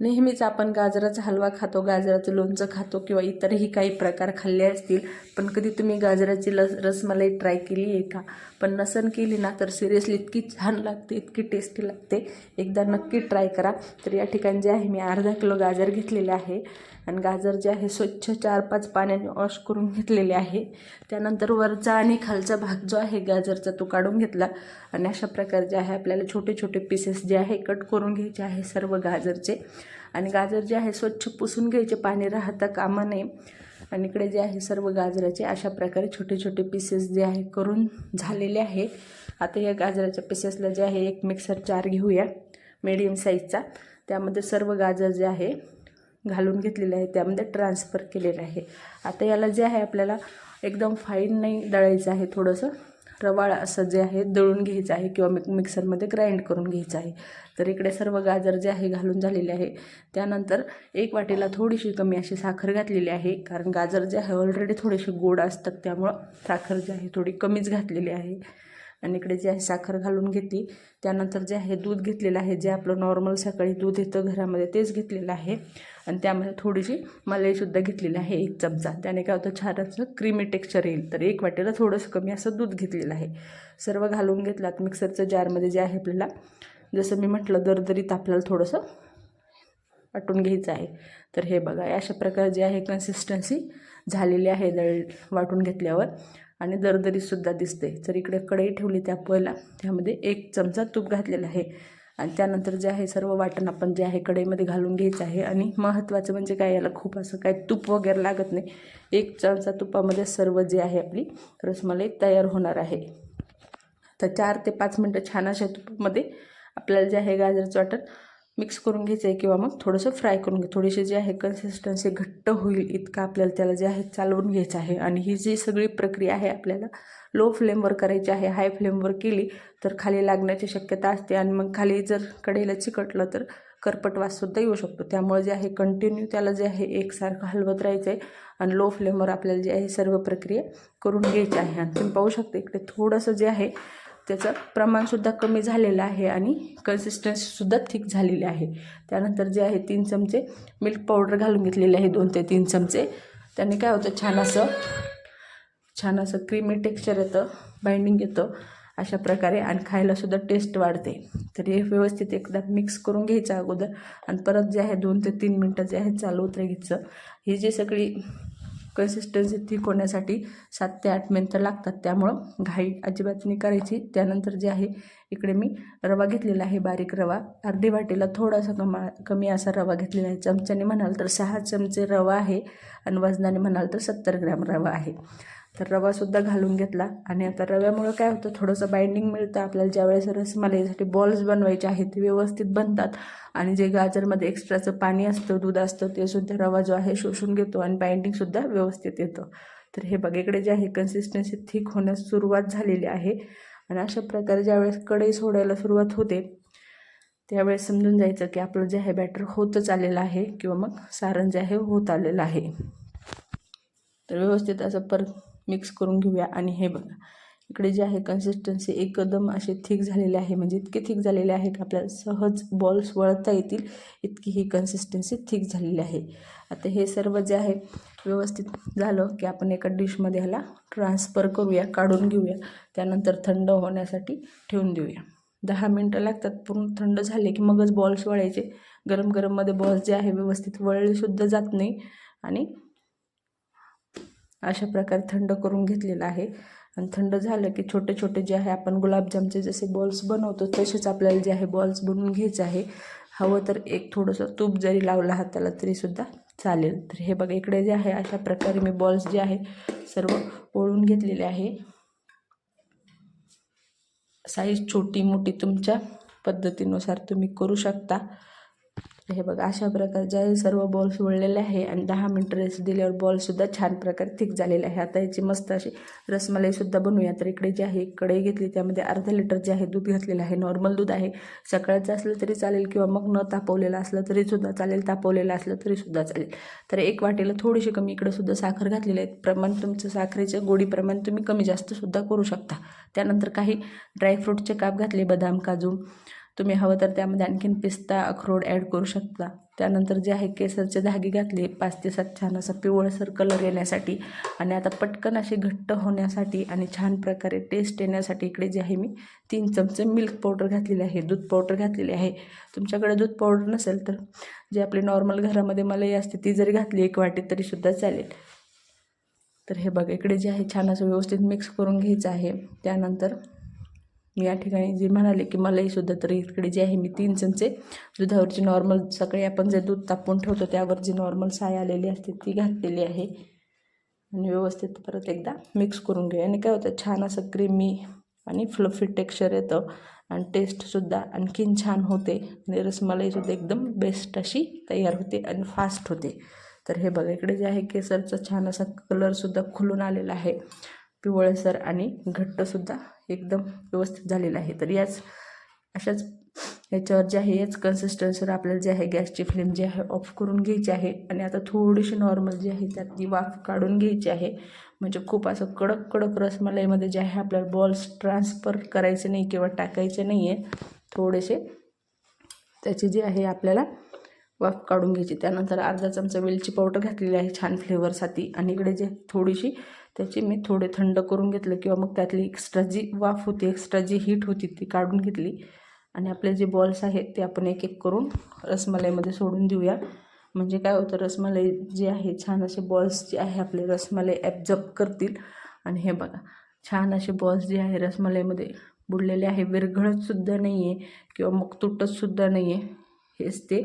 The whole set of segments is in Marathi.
नेहमीच आपण गाजराचा हलवा खातो गाजराचं लोणचं खातो किंवा इतरही काही प्रकार खाल्ले असतील पण कधी तुम्ही गाजराची लस रसमलाई ट्राय केली आहे का? पण नसन केली ना तर सिरियसली इतकी छान लागते इतकी टेस्टी लागते. एकदा नक्की ट्राय करा. तर या ठिकाणी जे आहे मी अर्धा किलो गाजर घेतलेले आहे आणि गाजर जे आहे स्वच्छ चार पाच पाण्याने वॉश करून घेतलेले आहे. त्यानंतर वरचा आणि खालचा भाग जो आहे गाजरचा तो काढून घेतला आणि अशा प्रकारे जे आहे आपल्याला छोटे छोटे पीसेस जे आहे कट करून घ्यायचे आहे सर्व गाजरचे. आणि गाजर जे आहे स्वच्छ पुसून घ्यायचे पाणी राहता कामा नये आणि इकडे जे आहे सर्व गाजराचे अशा प्रकारे छोटे छोटे पीसेस जे आहे करून झालेले आहे. आता या गाजराच्या पीसेसला जे आहे एक मिक्सर जार घेऊया मीडियम साईजचा त्यामध्ये सर्व गाजर जे आहे घालून घेतलेले आहे त्यामध्ये ट्रान्सफर केलेलं आहे. आता याला जे आहे आपल्याला एकदम फाईन नाही दळायचं आहे थोडंसं. रवाळ असं जे आहे दळून घ्यायचं आहे किंवा मिक मिक्सरमध्ये ग्राइंड करून घ्यायचं आहे. तर इकडे सर्व गाजर जे आहे घालून झालेले आहे. त्यानंतर एक वाटीला थोडीशी कमी अशी साखर घातलेली आहे कारण गाजर जे आहे ऑलरेडी थोडेसे गोड असतात. त्यामुळं साखर जी आहे थोडी कमीच घातलेली आहे. आणि इकडे जे आहे साखर घालून घेतली त्यानंतर जे आहे दूध घेतलेलं आहे जे आपलं नॉर्मल सकाळी दूध येतं घरामध्ये तेच घेतलेलं आहे. आणि त्यामध्ये थोडीशी मलाईसुद्धा घेतलेली आहे एक चमचा. त्याने काय होतं छान असं क्रीमी टेक्स्चर येईल. तर एक वाटेला थोडंसं कमी असं दूध घेतलेलं आहे. सर्व घालून घेतलात मिक्सरचं जारमध्ये जे आहे आपल्याला जसं मी म्हटलं दरदरीत आपल्याला थोडंसं वाटून घ्यायचं आहे. तर हे बघा अशा प्रकारे जे आहे कन्सिस्टन्सी झालेली आहे दळ वाटून घेतल्यावर. आणि दरदरीसुद्धा दिसते. तर इकडे कढई ठेवली त्या पोयला त्यामध्ये एक चमचा तूप घातलेला आहे. आणि त्यानंतर जे आहे सर्व वाटण आपण जे आहे कढईमध्ये घालून घ्यायचं आहे. आणि महत्त्वाचं म्हणजे काय याला खूप असं काय तूप वगैरे लागत नाही. एक चमचा तुपामध्ये सर्व जे आहे आपली रसमलाई तयार होणार आहे. तर चार ते पाच मिनटं छान अशा तुपामध्ये आपल्याला जे आहे गाजरचं वाटण मिक्स करून घ्यायचं आहे किंवा मग थोडंसं फ्राय करून घे थोडीशी जी आहे कन्सिस्टन्सी घट्ट होईल इतकं आपल्याला त्याला जे आहे चालवून घ्यायचं आहे. आणि ही जी सगळी प्रक्रिया आहे आपल्याला लो फ्लेमवर करायची आहे हाय फ्लेमवर केली तर खाली लागण्याची शक्यता असते. आणि मग खाली जर कडेला चिकटलं तर करपटवाससुद्धा येऊ शकतो. त्यामुळे जे आहे कंटिन्यू त्याला जे आहे एकसारखं हलवत राहायचं आहे आणि लो फ्लेमवर आपल्याला जे आहे सर्व प्रक्रिया करून घ्यायची आहे. आणि तुम्ही पाहू शकता इकडे थोडंसं जे आहे त्याचं प्रमाणसुद्धा कमी झालेलं आहे आणि कन्सिस्टन्सीसुद्धा थिक झालेली आहे. त्यानंतर जे आहे तीन चमचे मिल्क पावडर घालून घेतलेले आहे दोन ते तीन चमचे. त्याने काय होतं छान असं छान असं क्रीमी टेक्स्चर येतं बाइंडिंग येतं अशा प्रकारे आणि खायलासुद्धा टेस्ट वाढते. तर हे व्यवस्थित एकदा मिक्स करून घ्यायचं अगोदर आणि परत जे आहे दोन ते तीन मिनटं जे आहे चालवत राहायचं ही जी सगळी कन्सिस्टन्सी थिक होण्यासाठी सात ते आठ मिनटं लागतात. त्यामुळं घाई अजिबात नाही करायची. त्यानंतर जे आहे इकडे मी रवा घेतलेला आहे बारीक रवा. अर्धी वाटीला थोडासा कमा कमी असा रवा घेतलेला आहे. चमच्याने म्हणाल तर सहा चमचे रवा आहे आणि वजनाने म्हणाल तर सत्तर ग्रॅम रवा आहे. तर रवासुद्धा घालून घेतला. आणि आता रव्यामुळं काय होतं थोडंसं बाइंडिंग मिळतं आपल्याला. ज्यावेळेस रसमलाईसाठी बॉल्स बनवायचे आहेत ते व्यवस्थित बनतात. आणि जे गाजरमध्ये एक्स्ट्राचं पाणी असतं दूध असतं ते सुद्धा रवा जो आहे शोषून घेतो आणि बाइंडिंगसुद्धा व्यवस्थित येतं. तर हे बघ इकडे जे आहे कन्सिस्टन्सी थिक होण्यास सुरुवात झालेली आहे. आणि अशा प्रकारे ज्यावेळेस कढई सोडायला सुरुवात होते त्यावेळेस समजून जायचं की आपलं जे आहे बॅटर होतच आलेलं आहे किंवा मग सारण जे आहे होत आलेलं आहे. तर व्यवस्थित असं परत मिक्स करून घेऊया आणि हे बघा. इकडे जे आहे कन्सिस्टन्सी एकदम असे थिक झालेले आहे. म्हणजे इतके थिक झालेले आहे की आपल्याला सहज बॉल्स वळता येतील. इतकी ही कन्सिस्टन्सी थिक झालेली आहे. आता हे सर्व जे आहे व्यवस्थित झालं की आपण एका डिशमध्ये ह्याला ट्रान्सफर करूया काढून घेऊया. त्यानंतर थंड होण्यासाठी ठेवून देऊया. दहा मिनटं लागतात. पूर्ण थंड झाले की मगच बॉल्स वळायचे. गरम गरममध्ये बॉल्स जे आहे व्यवस्थित वळलेसुद्धा जात नाही. आणि अशा प्रकारे थंड करून घेतलेलं आहे. आणि थंड झालं की छोटे छोटे जे आहे आपण गुलाबजामचे जसे बॉल्स बनवतो तसेच आपल्याला जे आहे बॉल्स बनवून घ्यायचे आहे. हवं तर एक थोडंसं तूप जरी लावला हाताला तरीसुद्धा चालेल. तर हे बघा इकडे जे आहे अशा प्रकारे मी बॉल्स जे आहे सर्व ओळून घेतलेले आहे. साईज छोटी मोठी तुमच्या पद्धतीनुसार तुम्ही करू शकता. हे बघा अशा प्रकारच्या सर्व बॉल्स वळलेले आहे आणि दहा मिनटं रेस्ट दिल्यावर बॉलसुद्धा छान प्रकारे थिक झालेले आहे. आता याची मस्त अशी रसमलाईसुद्धा बनवूया. तर इकडे जे आहे कढई घेतली त्यामध्ये अर्धा लिटर जे आहे दूध घातलेलं आहे. नॉर्मल दूध आहे. सकाळचं असलं तरी चालेल किंवा मग न तापवलेलं असलं तरीसुद्धा चालेल. तापवलेलं असलं तरीसुद्धा चालेल. तर एक वाटेला थोडीशी कमी इकडंसुद्धा साखर घातलेली आहे. प्रमाण तुमचं साखरेचं गोडी प्रमाण तुम्ही कमी जास्तसुद्धा करू शकता. त्यानंतर काही ड्रायफ्रूटचे काप घातले बदाम काजू. तुम्ही हवं तर त्यामध्ये आणखीन पिस्ता अखरोड ॲड करू शकता. त्यानंतर जे आहे केसरचे धागे घातले पाच ते सात छान असा पिवळसर कलर येण्यासाठी आणि आता पटकन अशी घट्ट होण्यासाठी आणि छान प्रकारे टेस्ट येण्यासाठी इकडे जे आहे मी तीन चमचे मिल्क पावडर घातलेले आहे दूध पावडर घातलेली आहे. तुमच्याकडे दूध पावडर नसेल तर जे आपली नॉर्मल घरामध्ये मलाई असते ती जरी घातली एक वाटी तरीसुद्धा चालेल. तर हे बघा इकडे जे आहे छान असं व्यवस्थित मिक्स करून घ्यायचं आहे. त्यानंतर मी या ठिकाणी जे म्हणाले की मलाईसुद्धा तर इकडे जे आहे मी तीन चमचे दुधावरची नॉर्मल सकाळी आपण जे दूध तापून ठेवतो त्यावर जी नॉर्मल साय आलेली असते ती घातलेली आहे. आणि व्यवस्थित परत एकदा मिक्स करून घेऊ आणि काय होतं छान असं क्रीमी आणि फ्लफी टेक्स्चर येतं आणि टेस्टसुद्धा आणखीन छान होते. आणि रसमलाईसुद्धा एकदम बेस्ट अशी तयार होते आणि फास्ट होते. तर हे बघा इकडे जे आहे केसरचा छान असा कलरसुद्धा खुलून आलेला आहे. पिवळसर आणि घट्टसुद्धा एकदम व्यवस्थित झालेला आहे. तर याच अशाच याच्यावर जे आहे याच कन्सिस्टन्सीवर आपल्याला जे आहे गॅसची फ्लेम जी आहे ऑफ करून घ्यायची आहे. आणि आता थोडीशी नॉर्मल जी आहे त्यात ती वाफ काढून घ्यायची आहे म्हणजे खूप असं कडक कडक रसमलाईमध्ये जे आहे आपल्याला बॉल्स ट्रान्सफर करायचे नाही किंवा टाकायचे नाही आहे थोडेसे त्याची जी आहे आपल्याला वाफ काढून घ्यायची. त्यानंतर अर्धा चमचा वेलची पावडर घातलेली आहे छान फ्लेवरसाठी आणि इकडे जे थोडीशी त्याची मी थोडे थंड करून घेतलं किंवा मग त्यातली एक्स्ट्रा जी वाफ होती एक्स्ट्रा जी हीट होती ती काढून घेतली. आणि आपले जे बॉल्स आहेत ते आपण एक एक करून रसमलाईमध्ये सोडून देऊया. म्हणजे काय होतं रसमलाई जे आहे छान असे बॉल्स जे आहे आपले रसमलाई ॲब्झॉर्ब करतील. आणि हे बघा छान असे बॉल्स जे आहे रसमलाईमध्ये बुडलेले आहे. विरघळतसुद्धा नाही आहे किंवा मग तुटतसुद्धा नाही आहे हेच ते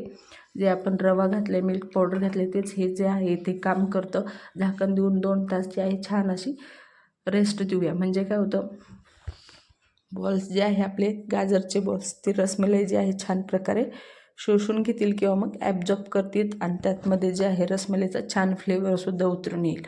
जे आपण रवा घातले मिल्क पावडर घातले तेच हे जे आहे ते काम करतं. झाकण देऊन दोन तास जे आहे छान अशी रेस्ट देऊया. म्हणजे काय होतं बॉल्स जे आहे आपले गाजरचे बॉल्स ते रसमलाई जे आहे छान प्रकारे शोषून घेतील किंवा मग ॲब्झॉर्ब करतील आणि त्यातमध्ये जे आहे रसमलाईचा छान फ्लेवरसुद्धा उतरून येईल.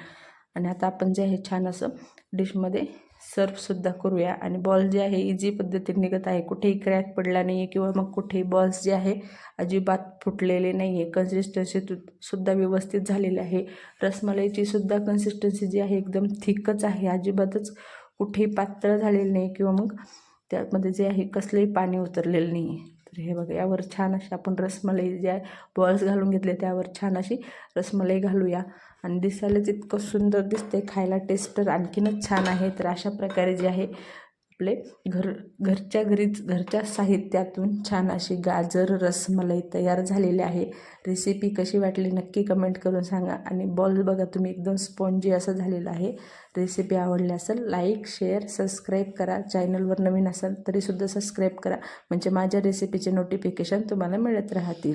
आणि आता आपण जे आहे छान असं डिशमध्ये सर्फसुद्धा करूया. आणि बॉल जे आहे इझी पद्धतीने निघत आहे. कुठेही क्रॅक पडला नाही आहे किंवा मग कुठेही बॉल्स जे आहे अजिबात फुटलेले नाही आहे कन्सिस्टन्सी सुद्धा व्यवस्थित झालेली आहे. रसमलाईची सुद्धा कन्सिस्टन्सी जी आहे एकदम थिकच आहे. अजिबातच कुठेही पातळ झालेलं नाही किंवा मग त्यामध्ये जे आहे कसलंही पाणी उतरलेलं नाही आहे तर हे बघा यावर छान अशी आपण रसमलाई जे आहे बॉल्स घालून घेतले त्यावर छान अशी रसमलाई घालूया. आणि दिसायलाच इतकं सुंदर दिसते खायला टेस्ट तर आणखीनच छान आहे. तर अशा प्रकारे जे आहे आपले घर घरच्या घरीच घरच्या साहित्यातून छान अशी गाजर रसमलाई तयार झालेली आहे. रेसिपी कशी वाटली नक्की कमेंट करून सांगा. आणि बॉल बघा तुम्ही एकदम स्पॉन्जी असं झालेलं आहे. रेसिपी आवडली असेल लाईक शेअर सबस्क्राईब करा. चॅनलवर नवीन असाल तरीसुद्धा सबस्क्राईब करा. म्हणजे माझ्या रेसिपीचे नोटिफिकेशन तुम्हाला मिळत राहतील.